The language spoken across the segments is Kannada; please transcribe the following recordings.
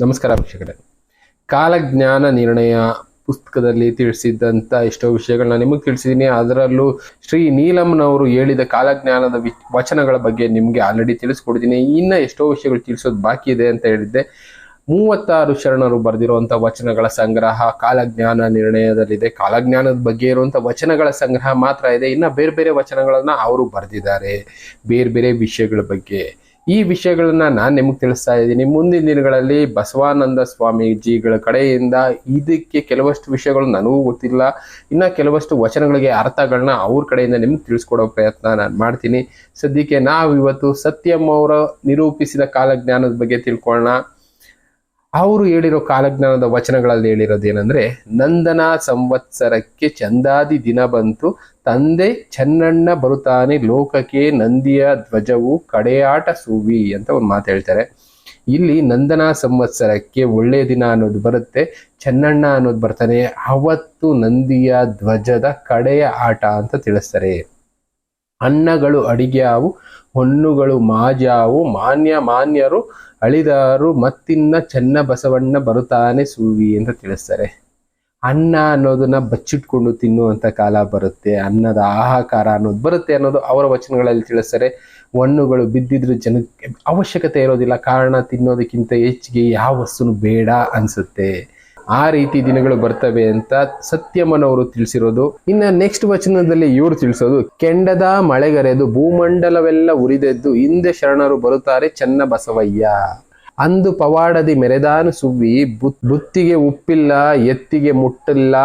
ನಮಸ್ಕಾರ ವೀಕ್ಷಕರೇ. ಕಾಲಜ್ಞಾನ ನಿರ್ಣಯ ಪುಸ್ತಕದಲ್ಲಿ ತಿಳಿಸಿದ್ದಂಥ ಎಷ್ಟೋ ವಿಷಯಗಳನ್ನ ನಿಮಗೆ ತಿಳಿಸಿದ್ದೀನಿ ಅದರಲ್ಲೂ ಶ್ರೀ ನೀಲಮ್ನವರು ಹೇಳಿದ ಕಾಲಜ್ಞಾನದ ವಚನಗಳ ಬಗ್ಗೆ ನಿಮಗೆ ಆಲ್ರೆಡಿ ತಿಳಿಸ್ಕೊಡಿದ್ದೀನಿ ಇನ್ನೂ ಎಷ್ಟೋ ವಿಷಯಗಳು ತಿಳಿಸೋದು ಬಾಕಿ ಇದೆ ಅಂತ ಹೇಳಿದ್ದೆ. ಮೂವತ್ತಾರು ಶರಣರು ಬರೆದಿರುವಂಥ ವಚನಗಳ ಸಂಗ್ರಹ ಕಾಲಜ್ಞಾನ ನಿರ್ಣಯದಲ್ಲಿದೆ. ಕಾಲಜ್ಞಾನದ ಬಗ್ಗೆ ಇರುವಂಥ ವಚನಗಳ ಸಂಗ್ರಹ ಮಾತ್ರ ಇದೆ. ಇನ್ನು ಬೇರೆ ಬೇರೆ ವಚನಗಳನ್ನು ಅವರು ಬರೆದಿದ್ದಾರೆ. ಬೇರೆ ಬೇರೆ ವಿಷಯಗಳ ಬಗ್ಗೆ. ಈ ವಿಷಯಗಳನ್ನ ನಾನು ನಿಮಗೆ ತಿಳಿಸ್ತಾ ಇದ್ದೀನಿ. ಮುಂದಿನ ದಿನಗಳಲ್ಲಿ ಬಸವಾನಂದ ಸ್ವಾಮೀಜಿಗಳ ಕಡೆಯಿಂದ ಇದಕ್ಕೆ ಕೆಲವಷ್ಟು ವಿಷಯಗಳು ನನಗೂ ಗೊತ್ತಿಲ್ಲ. ಇನ್ನು ಕೆಲವಷ್ಟು ವಚನಗಳಿಗೆ ಅರ್ಥಗಳನ್ನ ಅವ್ರ ಕಡೆಯಿಂದ ನಿಮ್ಗೆ ತಿಳಿಸ್ಕೊಡೋ ಪ್ರಯತ್ನ ನಾನು ಮಾಡ್ತೀನಿ. ಸದ್ಯಕ್ಕೆ ನಾವು ಇವತ್ತು ಸತ್ಯಂ ಅವರ ನಿರೂಪಿಸಿದ ಕಾಲಜ್ಞಾನದ ಬಗ್ಗೆ ತಿಳ್ಕೊಳ್ಳೋಣ ಅವರು ಹೇಳಿರೋ ಕಾಲಜ್ಞಾನದ ವಚನಗಳಲ್ಲಿ ಹೇಳಿರೋದು ಏನಂದ್ರೆ, ನಂದನ ಸಂವತ್ಸರಕ್ಕೆ ಚಂದಾದಿ ದಿನ ಬಂತು, ತಂದೆ ಚೆನ್ನಣ್ಣ ಬರುತ್ತಾನೆ, ಲೋಕಕ್ಕೆ ನಂದಿಯ ಧ್ವಜವು ಕಡೆಯಾಟ ಸೂವಿ ಅಂತ ಒಂದು ಮಾತು ಹೇಳ್ತಾರೆ. ಇಲ್ಲಿ ನಂದನ ಸಂವತ್ಸರಕ್ಕೆ ಒಳ್ಳೆಯ ದಿನ ಅನ್ನೋದು ಬರುತ್ತೆ, ಚೆನ್ನಣ್ಣ ಅನ್ನೋದು ಬರ್ತಾನೆ, ಅವತ್ತು ನಂದಿಯ ಧ್ವಜದ ಕಡೆಯ ಆಟ ಅಂತ ತಿಳಿಸ್ತಾರೆ. ಅನ್ನಗಳು ಅಡಿಗ್ಯಾವು ಹೊಣ್ಣುಗಳು ಮಾಜಾವು ಮಾನ್ಯ ಮಾನ್ಯರು ಅಳಿದಾರು, ಮತ್ತಿನ್ನ ಚೆನ್ನ ಬಸವಣ್ಣ ಬರುತ್ತಾನೆ ಸೂವಿ ಅಂತ ತಿಳಿಸ್ತಾರೆ. ಅನ್ನ ಅನ್ನೋದನ್ನ ಬಚ್ಚಿಟ್ಕೊಂಡು ತಿನ್ನುವಂಥ ಕಾಲ ಬರುತ್ತೆ, ಅನ್ನದ ಆಹಾಕಾರ ಅನ್ನೋದು ಬರುತ್ತೆ ಅನ್ನೋದು ಅವರ ವಚನಗಳಲ್ಲಿ ತಿಳಿಸ್ತಾರೆ. ಹಣ್ಣುಗಳು ಬಿದ್ದಿದ್ರು ಜನಕ್ಕೆ ಅವಶ್ಯಕತೆ ಇರೋದಿಲ್ಲ, ಕಾರಣ ತಿನ್ನೋದಕ್ಕಿಂತ ಹೆಚ್ಚಿಗೆ ಯಾವ ವಸ್ತುನು ಬೇಡ ಅನ್ಸುತ್ತೆ. ಆ ರೀತಿ ದಿನಗಳು ಬರ್ತವೆ ಅಂತ ಸತ್ಯಮ್ಮನವರು ತಿಳಿಸಿರೋದು. ಇನ್ನ ನೆಕ್ಸ್ಟ್ ವಚನದಲ್ಲಿ ಇವರು ತಿಳಿಸೋದು, ಕೆಂಡದ ಮಳೆಗರೆದು ಭೂಮಂಡಲವೆಲ್ಲ ಉರಿದೆದ್ದು ಹಿಂದೆ ಶರಣರು ಬರುತ್ತಾರೆ ಚನ್ನ ಬಸವಯ್ಯ ಅಂದು ಪವಾಡದಿ ಮೆರೆದಾನು ಸುವ್ವಿ, ಬುತ್, ಬುತ್ತಿಗೆ ಉಪ್ಪಿಲ್ಲ, ಎತ್ತಿಗೆ ಮುಟ್ಟಿಲ್ಲ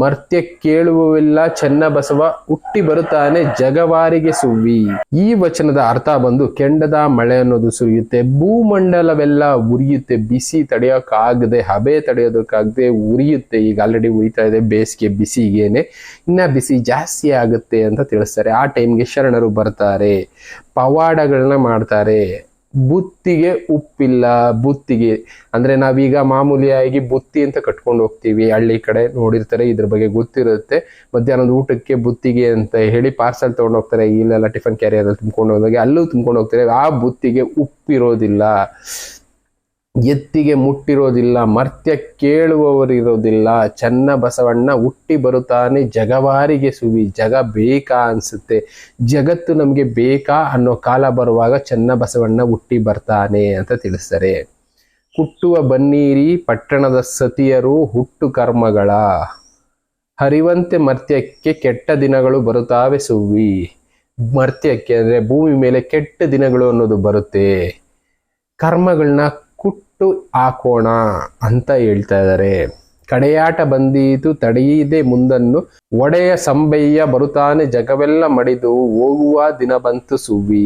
ಮರ್ತ್ಯ ಕೇಳುವವಿಲ್ಲ ಚೆನ್ನಬಸವ ಹುಟ್ಟಿ ಬರುತ್ತಾನೆ ಜಗವಾರಿಗೆ ಸುವ್ವಿ. ಈ ವಚನದ ಅರ್ಥ ಬಂದು ಕೆಂಡದ ಮಳೆ ಅನ್ನೋದು ಸುರಿಯುತ್ತೆ, ಭೂಮಂಡಲವೆಲ್ಲ ಉರಿಯುತ್ತೆ, ಬಿಸಿ ತಡೆಯೋಕ್ಕಾಗದೆ, ಹಬೆ ತಡೆಯೋದಕ್ಕಾಗದೆ ಉರಿಯುತ್ತೆ. ಈಗ ಆಲ್ರೆಡಿ ಉರಿತಾ ಇದೆ, ಬೇಸಿಗೆ ಬಿಸಿಗೇನೆ, ಇನ್ನ ಬಿಸಿ ಜಾಸ್ತಿ ಆಗುತ್ತೆ ಅಂತ ತಿಳಿಸ್ತಾರೆ. ಆ ಟೈಮ್ಗೆ ಶರಣರು ಬರ್ತಾರೆ, ಪವಾಡಗಳನ್ನ ಮಾಡ್ತಾರೆ. ಬುತ್ತಿಗೆ ಉಪ್ಪಿಲ್ಲ. ಬುತ್ತಿಗೆ. ಅಂದ್ರೆ ನಾವೀಗ ಮಾಮೂಲಿಯಾಗಿ ಬುತ್ತಿ ಅಂತ ಕಟ್ಕೊಂಡು ಹೋಗ್ತೀವಿ. ಹಳ್ಳಿ ಕಡೆ ನೋಡಿರ್ತಾರೆ, ಇದ್ರ ಬಗ್ಗೆ ಗೊತ್ತಿರುತ್ತೆ. ಮಧ್ಯಾಹ್ನದ ಊಟಕ್ಕೆ ಬುತ್ತಿಗೆ ಅಂತ ಹೇಳಿ ಪಾರ್ಸಲ್ ತಗೊಂಡು ಹೋಗ್ತಾರೆ. ಇಲ್ಲೆಲ್ಲ ಟಿಫನ್ ಕ್ಯಾರಿಯರ್ ತುಂಬ್ಕೊಂಡು ಹೋದಾಗ ಅಲ್ಲೂ ತುಂಬ್ಕೊಂಡು ಹೋಗ್ತಾರೆ. ಆ ಬುತ್ತಿಗೆ ಉಪ್ಪಿರೋದಿಲ್ಲ. ಎತ್ತಿಗೆ ಮುಟ್ಟಿರೋದಿಲ್ಲ, ಮರ್ತ್ಯ ಕೇಳುವವರಿರೋದಿಲ್ಲ, ಚನ್ನ ಬಸವಣ್ಣ ಹುಟ್ಟಿ ಬರುತ್ತಾನೆ, ಜಗವಾರಿಗೆ ಸುವಿ, ಜಗ ಬೇಕಾ ಅನಿಸುತ್ತೆ, ಜಗತ್ತು ನಮಗೆ ಬೇಕಾ ಅನ್ನೋ ಕಾಲ ಬರುವಾಗ ಚನ್ನ ಬಸವಣ್ಣ ಹುಟ್ಟಿ ಬರ್ತಾನೆ ಅಂತ ತಿಳಿಸ್ತಾರೆ. ಕುಟ್ಟುವ ಬನ್ನೀರಿ, ಪಟ್ಟಣದ ಸತಿಯರು ಹುಟ್ಟು ಕರ್ಮಗಳ. ಹರಿವಂತೆ ಮರ್ತ್ಯಕ್ಕೆ ಕೆಟ್ಟ ದಿನಗಳು ಬರುತ್ತಾವೆ ಸುವಿ. ಮರ್ತ್ಯಕ್ಕೆ ಅಂದರೆ ಭೂಮಿ ಮೇಲೆ ಕೆಟ್ಟ ದಿನಗಳು ಅನ್ನೋದು ಬರುತ್ತೆ. ಕರ್ಮಗಳನ್ನ ಕುಟ್ಟು ಹಾಕೋಣ ಅಂತ ಹೇಳ್ತಾ ಇದ್ದಾರೆ ಕಡೆಯಾಟ ಬಂದೀತು ತಡೆಯದೆ ಮುಂದನ್ನು. ಒಡೆಯ ಸಂಬಯ್ಯ ಬರುತ್ತಾನೆ, ಜಗವೆಲ್ಲ ಮಡಿದು ಹೋಗುವ ದಿನ ಬಂತು ಸುವಿ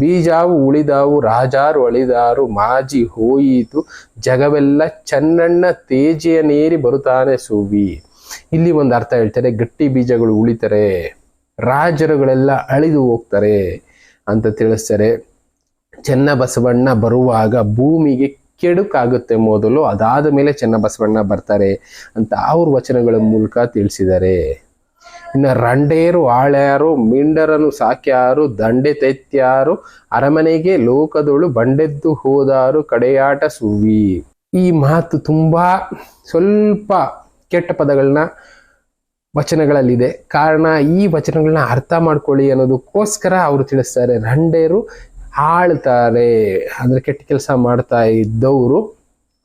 ಬೀಜಾವು ಉಳಿದಾವು, ರಾಜಾರು ಅಳಿದಾರು, ಮಾಜಿ ಹೋಯಿತು. ಜಗವೆಲ್ಲ ಚನ್ನಣ್ಣ ತೇಜೆಯ ನೀರಿ ಬರುತ್ತಾನೆ ಸುವಿ ಇಲ್ಲಿ ಒಂದು ಅರ್ಥ ಹೇಳ್ತಾರೆ, ಗಟ್ಟಿ ಬೀಜಗಳು ಉಳಿತಾರೆ, ರಾಜರುಗಳೆಲ್ಲ ಅಳಿದು ಹೋಗ್ತಾರೆ ಅಂತ ತಿಳಿಸ್ತಾರೆ. ಚೆನ್ನ ಬಸವಣ್ಣ ಬರುವಾಗ ಭೂಮಿಗೆ ಕೆಡುಕಾಗುತ್ತೆ ಮೊದಲು, ಅದಾದ ಮೇಲೆ ಚೆನ್ನಬಸವಣ್ಣ ಬರ್ತಾರೆ ಅಂತ ಅವ್ರ ವಚನಗಳ ಮೂಲಕ ತಿಳಿಸಿದ್ದಾರೆ. ಇನ್ನು ರಂಡೇರು, ಆಳ್ಯಾರು, ಮಿಂಡರನು ಸಾಕ್ಯಾರು, ದಂಡೆ ತೆತ್ಯಾರು, ಅರಮನೆಗೆ ಲೋಕದೊಳು ಬಂಡೆದ್ದು ಹೋದಾರು, ಕಡೆಯಾಟ ಸುವಿ ಈ ಮಾತು ತುಂಬಾ ಸ್ವಲ್ಪ ಕೆಟ್ಟ ಪದಗಳನ್ನ ವಚನಗಳಲ್ಲಿದೆ. ಕಾರಣ ಈ ವಚನಗಳನ್ನ ಅರ್ಥ ಮಾಡ್ಕೊಳ್ಳಿ ಅನ್ನೋದಕ್ಕೋಸ್ಕರ ಅವರು ತಿಳಿಸ್ತಾರೆ, ರಂಡೇರು ಆಳ್ತಾರೆ. ಅಂದ್ರೆ ಕೆಟ್ಟ ಕೆಲಸ ಮಾಡ್ತಾ ಇದ್ದವರು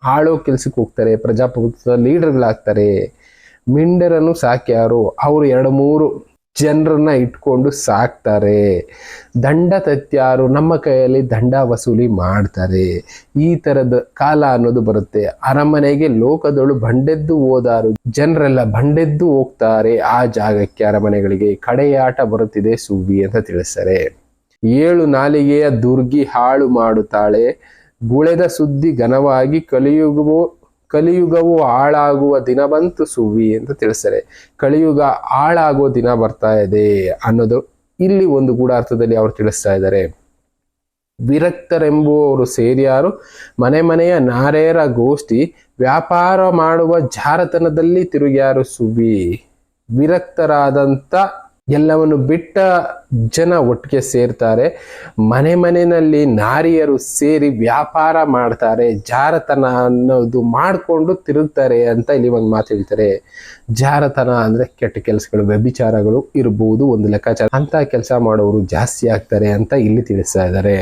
ಆಳೋ ಕೆಲ್ಸಕ್ಕೆ ಹೋಗ್ತಾರೆ, ಪ್ರಜಾಪ್ರಭುತ್ವದ ಲೀಡರ್ಗಳಾಗ್ತಾರೆ. ಮಿಂಡರನ್ನು ಸಾಕ್ಯಾರು ಅವರು ಎರಡು ಮೂರು ಜನರನ್ನ ಇಟ್ಕೊಂಡು ಸಾಕ್ತಾರೆ. ದಂಡ ತತ್ಯಾರು ನಮ್ಮ ಕೈಯಲ್ಲಿ ದಂಡ ವಸೂಲಿ ಮಾಡ್ತಾರೆ. ಈ ತರದ ಕಾಲ ಅನ್ನೋದು ಬರುತ್ತೆ. ಅರಮನೆಗೆ ಲೋಕದಳು ಬಂಡೆದ್ದು ಹೋದಾರು. ಜನರೆಲ್ಲ ಬಂಡೆದ್ದು ಹೋಗ್ತಾರೆ ಆ ಜಾಗಕ್ಕೆ, ಅರಮನೆಗಳಿಗೆ. ಕಡೆಯಾಟ ಬರುತ್ತಿದೆ ಸುವ್ವಿ ಅಂತ ತಿಳಿಸ್ತಾರೆ. ಏಳು ನಾಲಿಗೆಯ ದುರ್ಗಿ ಹಾಳು ಮಾಡುತ್ತಾಳೆ. ಗುಳೆದ ಸುದ್ದಿ ಘನವಾಗಿ ಕಲಿಯುಗವು ಕಲಿಯುಗವು ಹಾಳಾಗುವ ದಿನ ಬಂತು ಸುವಿ ಅಂತ ತಿಳಿಸ್ತಾರೆ. ಕಲಿಯುಗ ಹಾಳಾಗುವ ದಿನ ಬರ್ತಾ ಇದೆ ಅನ್ನೋದು ಇಲ್ಲಿ ಒಂದು ಗೂಢಾರ್ಥದಲ್ಲಿ ಅವರು ತಿಳಿಸ್ತಾ ಇದ್ದಾರೆ. ವಿರಕ್ತರೆಂಬುವವರು ಸೇರಿಯಾರು. ಮನೆ ಮನೆಯ ನಾರೇರ ಗೋಷ್ಠಿ ವ್ಯಾಪಾರ ಮಾಡುವ ಜಾರತನದಲ್ಲಿ ತಿರುಗ್ಯಾರು ಸುವಿ ವಿರಕ್ತರಾದಂಥ ಎಲ್ಲವನ್ನು ಬಿಟ್ಟ ಜನ ಒಟ್ಟಿಗೆ ಸೇರ್ತಾರೆ. ಮನೆ ಮನೆಯಲ್ಲಿ ನಾರಿಯರು ಸೇರಿ ವ್ಯಾಪಾರ ಮಾಡ್ತಾರೆ. ಜಾರತನ ಅನ್ನೋದು ಮಾಡಿಕೊಂಡು ತಿರುಗ್ತಾರೆ ಅಂತ ಇಲ್ಲಿ ಒಂದು ಮಾತು ಹೇಳ್ತಾರೆ. ಜಾರತನ ಅಂದ್ರೆ ಕೆಟ್ಟ ಕೆಲಸಗಳು, ವ್ಯಭಿಚಾರಗಳು ಇರಬಹುದು ಒಂದು ಲೆಕ್ಕಾಚಾರ. ಅಂತ ಕೆಲಸ ಮಾಡೋರು ಜಾಸ್ತಿ ಆಗ್ತಾರೆ ಅಂತ ಇಲ್ಲಿ ತಿಳಿಸ್ತಾ ಇದ್ದಾರೆ.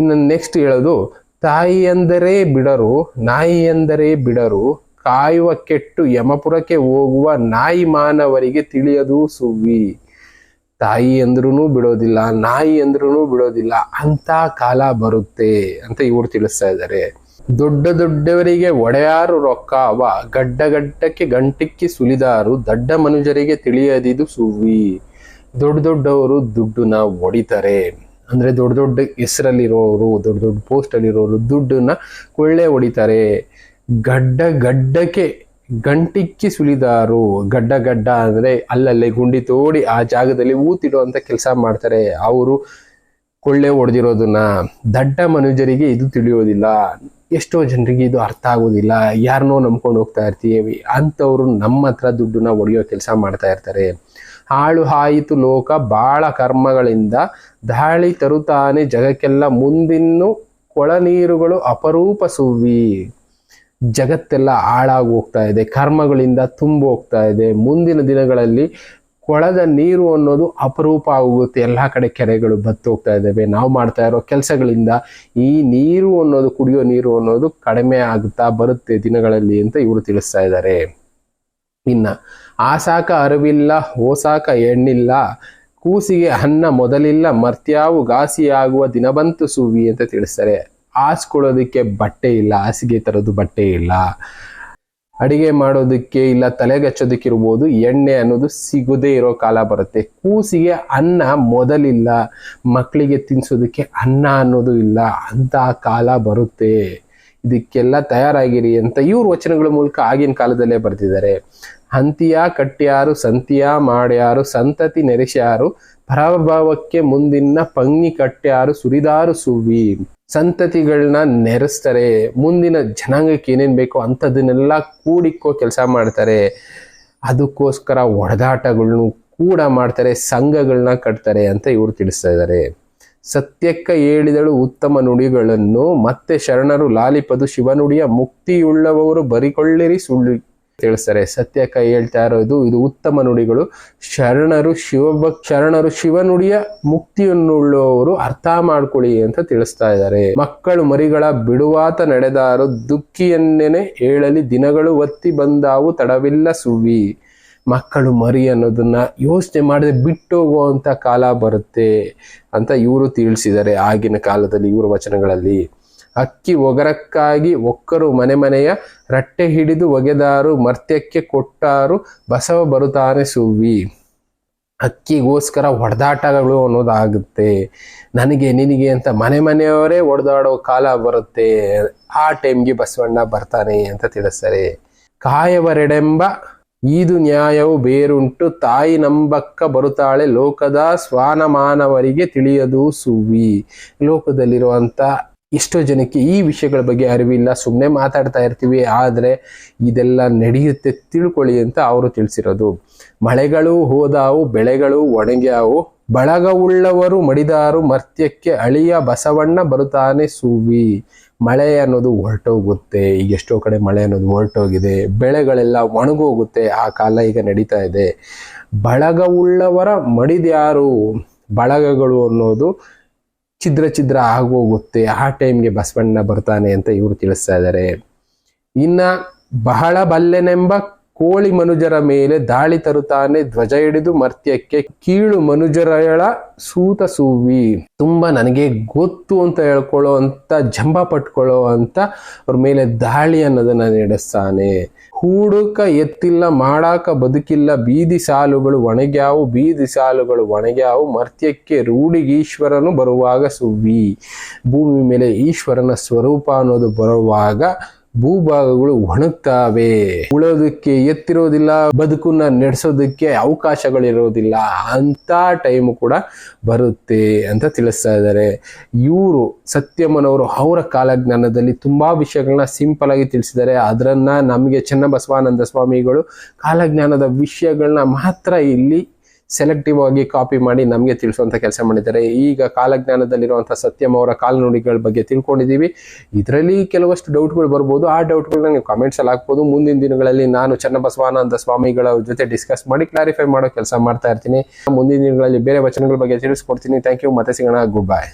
ಇನ್ನು ನೆಕ್ಸ್ಟ್ ಹೇಳೋದು, ತಾಯಿ ಎಂದರೆ ಬಿಡರು, ನಾಯಿ ಎಂದರೆ ಬಿಡರು, ಕಾಯುವ ಕೆಟ್ಟು ಯಮಪುರಕ್ಕೆ ಹೋಗುವ ನಾಯಿ ಮಾನವರಿಗೆ ತಿಳಿಯದು ಸುವ್ವಿ. ತಾಯಿ ಅಂದ್ರೂ ಬಿಡೋದಿಲ್ಲ, ನಾಯಿ ಅಂದ್ರೂ ಬಿಡೋದಿಲ್ಲ, ಅಂತ ಕಾಲ ಬರುತ್ತೆ ಅಂತ ಇವರು ತಿಳಿಸ್ತಾ ಇದ್ದಾರೆ. ದೊಡ್ಡ ದೊಡ್ಡವರಿಗೆ ಒಡೆಯಾರು ರೊಕ್ಕ, ಅವ ಗಡ್ಡ ಗಡ್ಡಕ್ಕೆ ಗಂಟಿಕ್ಕಿ ಸುಲಿದಾರು, ದಡ್ಡ ಮನುಜರಿಗೆ ತಿಳಿಯದಿದು ಸುವಿ ದೊಡ್ಡ ದೊಡ್ಡವರು ದುಡ್ಡನ್ನ ಒಡಿತಾರೆ. ಅಂದ್ರೆ ದೊಡ್ಡ ದೊಡ್ಡ ಹೆಸರಲ್ಲಿರೋರು, ದೊಡ್ಡ ದೊಡ್ಡ ಪೋಸ್ಟ್ ಅಲ್ಲಿರೋರು ದುಡ್ಡನ್ನ ಕೊಳ್ಳೆ ಹೊಡಿತಾರೆ ಗಡ್ಡ ಗಡ್ಡಕ್ಕೆ ಗಂಟಿಕ್ಕಿ ಸುಲಿದಾರು, ಗಡ್ಡ ಗಡ್ಡ ಅಂದ್ರೆ ಅಲ್ಲಲ್ಲೇ ಗುಂಡಿ ತೋಡಿ ಆ ಜಾಗದಲ್ಲಿ ಊತಿಡುವಂತ ಕೆಲಸ ಮಾಡ್ತಾರೆ. ಅವರು ಕೊಳ್ಳೆ ಹೊಡೆದಿರೋದನ್ನ ದಡ್ಡ ಮನುಜರಿಗೆ ಇದು ತಿಳಿಯೋದಿಲ್ಲ. ಎಷ್ಟೋ ಜನರಿಗೆ ಇದು ಅರ್ಥ ಆಗೋದಿಲ್ಲ. ಯಾರನ್ನೋ ನಂಬ್ಕೊಂಡು ಹೋಗ್ತಾ ಇರ್ತೀವಿ. ಅಂಥವ್ರು ನಮ್ಮ ಹತ್ರ ದುಡ್ಡನ್ನ ಒಡೆಯೋ ಕೆಲಸ ಮಾಡ್ತಾ ಇರ್ತಾರೆ. ಹಾಳು ಹಾಯಿತು ಲೋಕ ಬಾಳ ಕರ್ಮಗಳಿಂದ. ದಾಳಿ ತರುತ್ತಾನೆ ಜಗಕ್ಕೆಲ್ಲ. ಮುಂದಿನ್ನು ಕೊಳ ನೀರುಗಳು ಅಪರೂಪ ಸುವ್ವಿ. ಜಗತ್ತೆಲ್ಲ ಹಾಳಾಗಿ ಹೋಗ್ತಾ ಇದೆ, ಕರ್ಮಗಳಿಂದ ತುಂಬ ಹೋಗ್ತಾ ಇದೆ. ಮುಂದಿನ ದಿನಗಳಲ್ಲಿ ಕೊಳದ ನೀರು ಅನ್ನೋದು ಅಪರೂಪ ಆಗುತ್ತೆ. ಎಲ್ಲ ಕಡೆ ಕೆರೆಗಳು ಬತ್ತು ಹೋಗ್ತಾ ಇದ್ದಾವೆ. ನಾವು ಮಾಡ್ತಾ ಇರೋ ಕೆಲಸಗಳಿಂದ ಈ ನೀರು ಅನ್ನೋದು, ಕುಡಿಯೋ ನೀರು ಅನ್ನೋದು ಕಡಿಮೆ ಆಗುತ್ತಾ ಬರುತ್ತೆ ದಿನಗಳಲ್ಲಿ ಅಂತ ಇವರು ತಿಳಿಸ್ತಾ ಇದ್ದಾರೆ. ಇನ್ನ ಆಸಾಕ ಅರಿವಿಲ್ಲ, ಹೋಸಾಕ ಎಣ್ಣಿಲ್ಲ, ಕೂಸಿಗೆ ಅನ್ನ ಮೊದಲಿಲ್ಲ, ಮರ್ತ್ಯಾವು ಘಾಸಿಯಾಗುವ ದಿನ ಬಂತು ಸೂವಿ ಅಂತ ತಿಳಿಸ್ತಾರೆ. ಹಾಸ್ಕೊಳ್ಳೋದಕ್ಕೆ ಬಟ್ಟೆ ಇಲ್ಲ, ಹಾಸಿಗೆ ತರೋದು ಬಟ್ಟೆ ಇಲ್ಲ. ಅಡಿಗೆ ಮಾಡೋದಕ್ಕೆ ಇಲ್ಲ ತಲೆಗಚ್ಚೋದಕ್ಕೆ ಇರ್ಬೋದು ಎಣ್ಣೆ ಅನ್ನೋದು ಸಿಗದೇ ಇರೋ ಕಾಲ ಬರುತ್ತೆ. ಕೂಸಿಗೆ ಅನ್ನ ಮೊದಲಿಲ್ಲ ಮಕ್ಕಳಿಗೆ ತಿನ್ಸೋದಕ್ಕೆ ಅನ್ನ ಅನ್ನೋದು ಇಲ್ಲ, ಅಂತ ಕಾಲ ಬರುತ್ತೆ. ಇದಕ್ಕೆಲ್ಲ ತಯಾರಾಗಿರಿ ಅಂತ ಇವ್ರ ವಚನಗಳ ಮೂಲಕ ಆಗಿನ ಕಾಲದಲ್ಲೇ ಬರ್ತಿದ್ದಾರೆ ಹಂತಿಯ ಕಟ್ಟ್ಯಾರು, ಸಂತಿಯ ಮಾಡ್ಯಾರು, ಸಂತತಿ ನೆರೆಸ್ಯಾರು ಪರಭಾವಕ್ಕೆ ಮುಂದಿನ ಪಂಗಿ ಕಟ್ಟ್ಯಾರು ಸುರಿದಾರು ಸುವಿ ಸಂತತಿಗಳನ್ನ ನೆರೆಸ್ತಾರೆ. ಮುಂದಿನ ಜನಾಂಗಕ್ಕೆ ಏನೇನ್ ಬೇಕೋ ಅಂಥದನ್ನೆಲ್ಲ ಕೂಡಿಕ್ಕೋ ಕೆಲಸ ಮಾಡ್ತಾರೆ. ಅದಕ್ಕೋಸ್ಕರ ಒಡೆದಾಟಗಳನ್ನು ಕೂಡ ಮಾಡ್ತಾರೆ ಸಂಘಗಳನ್ನ ಕಟ್ತಾರೆ ಅಂತ ಇವರು ತಿಳಿಸ್ತಾ ಇದ್ದಾರೆ ಸತ್ಯಕ್ಕ ಹೇಳಿದಳು ಉತ್ತಮ ನುಡಿಗಳನ್ನು, ಮತ್ತೆ ಶರಣರು ಲಾಲಿಪದು ಶಿವನುಡಿಯ ಮುಕ್ತಿಯುಳ್ಳವರು ಬರಿಕೊಳ್ಳಿರಿ ಸುಳ್ಳು ತಿಳಿಸ್ತಾರೆ. ಸತ್ಯಕ್ಕ ಹೇಳ್ತಾ ಇರೋದು ಇದು ಉತ್ತಮ ನುಡಿಗಳು. ಶರಣರು ಶಿವ ಶರಣರು ಶಿವನುಡಿಯ ಮುಕ್ತಿಯನ್ನುಳ್ಳುವವರು ಅರ್ಥ ಮಾಡ್ಕೊಳ್ಳಿ ಅಂತ ತಿಳಿಸ್ತಾ ಇದ್ದಾರೆ. ಮಕ್ಕಳು ಮರಿಗಳ ಬಿಡುವಾತ ನಡೆದಾರು ದುಃಖಿಯನ್ನೇನೆ ಹೇಳಲಿ ದಿನಗಳು ಒತ್ತಿ ಬಂದಾವು ತಡವಿಲ್ಲ ಸುವಿ ಮಕ್ಕಳು ಮರಿ ಅನ್ನೋದನ್ನ ಯೋಚನೆ ಮಾಡದೆ ಬಿಟ್ಟು ಕಾಲ ಬರುತ್ತೆ ಅಂತ ಇವರು ತಿಳಿಸಿದ್ದಾರೆ ಆಗಿನ ಕಾಲದಲ್ಲಿ ಇವರ ವಚನಗಳಲ್ಲಿ. ಅಕ್ಕಿ ಒಗರಕ್ಕಾಗಿ ಒಕ್ಕರು ಮನೆ ಮನೆಯ ರಟ್ಟೆ ಹಿಡಿದು ಒಗೆದಾರು, ಮರ್ತ್ಯಕ್ಕೆ ಕೊಟ್ಟಾರು, ಬಸವ ಬರುತ್ತಾನೆ ಸುವ್ವಿ. ಅಕ್ಕಿಗೋಸ್ಕರ ಹೊಡೆದಾಟಗಳು ಅನ್ನೋದಾಗುತ್ತೆ. ನನಗೆ ನಿನಗೆ ಅಂತ ಮನೆ ಮನೆಯವರೇ ಹೊಡೆದಾಡೋ ಕಾಲ ಬರುತ್ತೆ. ಆ ಟೈಮ್ಗೆ ಬಸವಣ್ಣ ಬರ್ತಾನೆ ಅಂತ ತಿಳಿಸ್ತಾರೆ. ಕಾಯವರೆಡೆಂಬ ಈದು ನ್ಯಾಯವು ಬೇರುಂಟು, ತಾಯಿ ನಂಬಕ್ಕ ಬರುತ್ತಾಳೆ ಲೋಕದ ಸ್ವಾನಮಾನವರಿಗೆ ತಿಳಿಯದು ಸುವಿ ಲೋಕದಲ್ಲಿರುವಂತ ಎಷ್ಟೋ ಜನಕ್ಕೆ ಈ ವಿಷಯಗಳ ಬಗ್ಗೆ ಅರಿವಿಲ್ಲ. ಸುಮ್ಮನೆ ಮಾತಾಡ್ತಾ ಇರ್ತೀವಿ. ಆದರೆ ಇದೆಲ್ಲ ನಡೆಯುತ್ತೆ. ತಿಳ್ಕೊಳ್ಳಿ ಅಂತ ಅವರು ತಿಳಿಸಿರೋದು. ಮಳೆಗಳು ಹೋದಾವು, ಬೆಳೆಗಳು ಒಣಗ್ಯಾವು. ಬಳಗವುಳ್ಳವರು ಮಡಿದಾರು, ಮರ್ತ್ಯಕ್ಕೆ ಅಳಿಯ ಬಸವಣ್ಣ ಬರುತ್ತಾನೆ ಸೂವಿ. ಮಳೆ ಅನ್ನೋದು ಹೊರಟೋಗುತ್ತೆ. ಈಗ ಎಷ್ಟೋ ಕಡೆ ಮಳೆ ಅನ್ನೋದು ಹೊರಟೋಗಿದೆ. ಬೆಳೆಗಳೆಲ್ಲ ಒಣಗೋಗುತ್ತೆ. ಆ ಕಾಲ ಈಗ ನಡೀತಾ ಇದೆ. ಬಳಗವುಳ್ಳವರ ಮಡಿದ್ಯಾರು? ಬಳಗಗಳು ಅನ್ನೋದು ಛಿದ್ರ ಛಿದ್ರ ಆಗೋಗುತ್ತೆ ಆ ಟೈಮ್ಗೆ ಬಸವಣ್ಣ ಬರ್ತಾನೆ ಅಂತ ಇವರು ತಿಳಿಸ್ತಾ ಇದ್ದಾರೆ ಇನ್ನ ಬಹಳ ಬಲ್ಲೆನೆಂಬ ಕೋಳಿ ಮನುಜರ ಮೇಲೆ ದಾಳಿ ತರುತ್ತಾನೆ, ಧ್ವಜ ಹಿಡಿದು ಮರ್ತ್ಯಕ್ಕೆ ಕೀಳು ಮನುಜರಳ ಸೂತ ಸೂವಿ. ತುಂಬಾ ನನಗೆ ಗೊತ್ತು ಅಂತ ಹೇಳ್ಕೊಳ್ಳೋ ಅಂತ ಜಂಬ ಪಟ್ಕೊಳ್ಳೋ ಅಂತ ಅವ್ರ ಮೇಲೆ ದಾಳಿ ಅನ್ನೋದನ್ನ ನಡೆಸ್ತಾನೆ. ಹೂಡುಕ ಎತ್ತಿಲ್ಲ, ಮಾಡಾಕ ಬದುಕಿಲ್ಲ, ಬೀದಿ ಸಾಲುಗಳು ಒಣಗ್ಯಾವು, ಬೀದಿ ಸಾಲುಗಳು ಒಣಗ್ಯಾವು, ಮರ್ತ್ಯಕ್ಕೆ ರೂಢಿಗೀಶ್ವರನು ಬರುವಾಗ ಸುವ್ವಿ ಭೂಮಿ ಮೇಲೆ ಈಶ್ವರನ ಸ್ವರೂಪ ಅನ್ನೋದು ಬರುವಾಗ ಭೂಭಾಗಗಳು ಒಣಗ್ತಾವೆ. ಉಳೋದಕ್ಕೆ ಎತ್ತಿರೋದಿಲ್ಲ, ಬದುಕನ್ನ ನಡೆಸೋದಕ್ಕೆ ಅವಕಾಶಗಳಿರೋದಿಲ್ಲ ಅಂತ ಟೈಮ್ ಕೂಡ ಬರುತ್ತೆ ಅಂತ ತಿಳಿಸ್ತಾ ಇದ್ದಾರೆ. ಇವರು ಸತ್ಯಮ್ಮನವರು ಅವರ ಕಾಲಜ್ಞಾನದಲ್ಲಿ ತುಂಬಾ ವಿಷಯಗಳನ್ನ ಸಿಂಪಲ್ ಆಗಿ ತಿಳಿಸಿದ್ದಾರೆ. ಅದರನ್ನ ನಮಗೆ ಚೆನ್ನಬಸವಾನಂದ ಸ್ವಾಮಿಗಳು ಕಾಲಜ್ಞಾನದ ವಿಷಯಗಳನ್ನ ಮಾತ್ರ ಇಲ್ಲಿ ಸೆಲೆಕ್ಟಿವ್ ಆಗಿ ಕಾಪಿ ಮಾಡಿ ನಮಗೆ ತಿಳಿಸುವಂಥ ಕೆಲಸ ಮಾಡಿದ್ದಾರೆ. ಈಗ ಕಾಲಜ್ಞಾನದಲ್ಲಿರುವಂಥ ಸತ್ಯಮ್ ಅವರ ಕಾಲ್ನುಡಿಗಳ ಬಗ್ಗೆ ತಿಳ್ಕೊಂಡಿದ್ದೀವಿ. ಇದರಲ್ಲಿ ಕೆಲವಷ್ಟು ಡೌಟ್ಗಳು ಬರ್ಬೋದು. ಆ ಡೌಟ್ಗಳನ್ನ ನೀವು ಕಮೆಂಟ್ಸಲ್ಲಿ ಹಾಕ್ಬೋದು. ಮುಂದಿನ ದಿನಗಳಲ್ಲಿ ನಾನು ಚನ್ನಬಸವಾನಂದ ಸ್ವಾಮಿಗಳ ಜೊತೆ ಡಿಸ್ಕಸ್ ಮಾಡಿ ಕ್ಲಾರಿಫೈ ಮಾಡೋ ಕೆಲಸ ಮಾಡ್ತಾ ಇರ್ತೀನಿ. ಮುಂದಿನ ದಿನಗಳಲ್ಲಿ ಬೇರೆ ವಚನಗಳ ಬಗ್ಗೆ ತಿಳಿಸ್ಕೊಡ್ತೀನಿ. ಥ್ಯಾಂಕ್ ಯು ಮತ್ತೆ ಸಿಗೋಣ. Good bye